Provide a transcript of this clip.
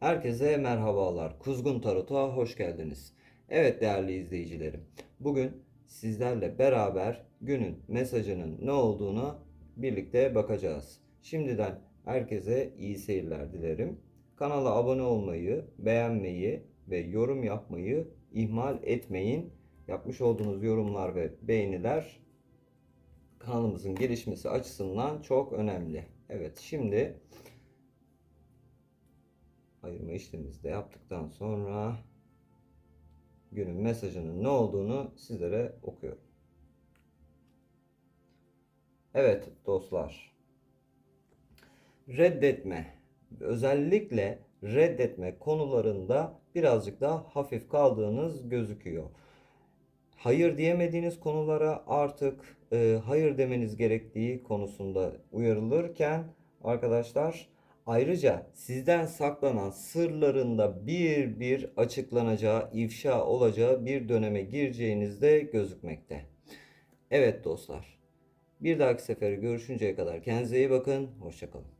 Herkese merhabalar. Kuzgun Tarot'a hoş geldiniz. Evet değerli izleyicilerim. Bugün sizlerle beraber günün mesajının ne olduğunu birlikte bakacağız. Şimdiden herkese iyi seyirler dilerim. Kanala abone olmayı, beğenmeyi ve yorum yapmayı ihmal etmeyin. Yapmış olduğunuz yorumlar ve beğeniler kanalımızın gelişmesi açısından çok önemli. Evet şimdi ayırma işlemimizi de yaptıktan sonra günün mesajının ne olduğunu sizlere okuyorum. Evet dostlar. Reddetme. Özellikle reddetme konularında birazcık daha hafif kaldığınız gözüküyor. Hayır diyemediğiniz konulara artık e, hayır demeniz gerektiği konusunda uyarılırken arkadaşlar ayrıca sizden saklanan sırlarında bir bir açıklanacağı, ifşa olacağı bir döneme gireceğinizde gözükmekte. Evet dostlar. Bir dahaki sefere görüşünceye kadar kendinize iyi bakın. Hoşçakalın.